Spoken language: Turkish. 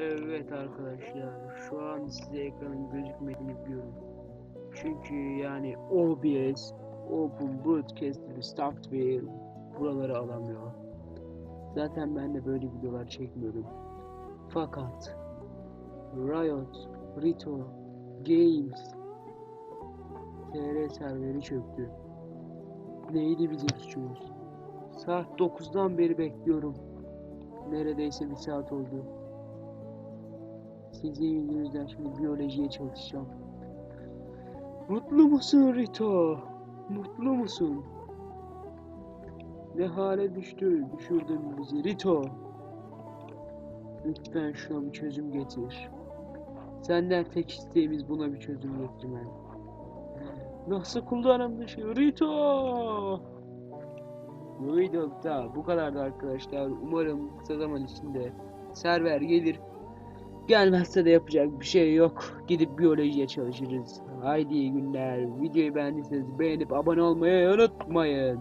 Evet arkadaşlar şu an size ekranın gözükmediğini biliyorum. Çünkü yani OBS Open Broadcast Software buraları alamıyor. Zaten ben de böyle videolar çekmiyorum. Fakat Riot, Rito, Games TR serveri çöktü. Neydi bizim suçumuz? Saat 9'dan beri bekliyorum. Neredeyse bir saat oldu. Sizin yüzünüzden şimdi biyolojiye çalışacağım. Mutlu musun Rito? Mutlu musun? Ne hale düştü, düşürdün bizi Rito. Lütfen şuna bir çözüm getir. Senden tek isteğimiz buna bir çözüm getirmen. Nasıl kullanım dışı Rito? Videoda bu kadardı arkadaşlar. Umarım kısa zaman içinde server gelir. Gelmezse de yapacak bir şey yok. Gidip biyolojiye çalışırız. Haydi iyi günler. Videoyu beğendiyseniz beğenip abone olmayı unutmayın.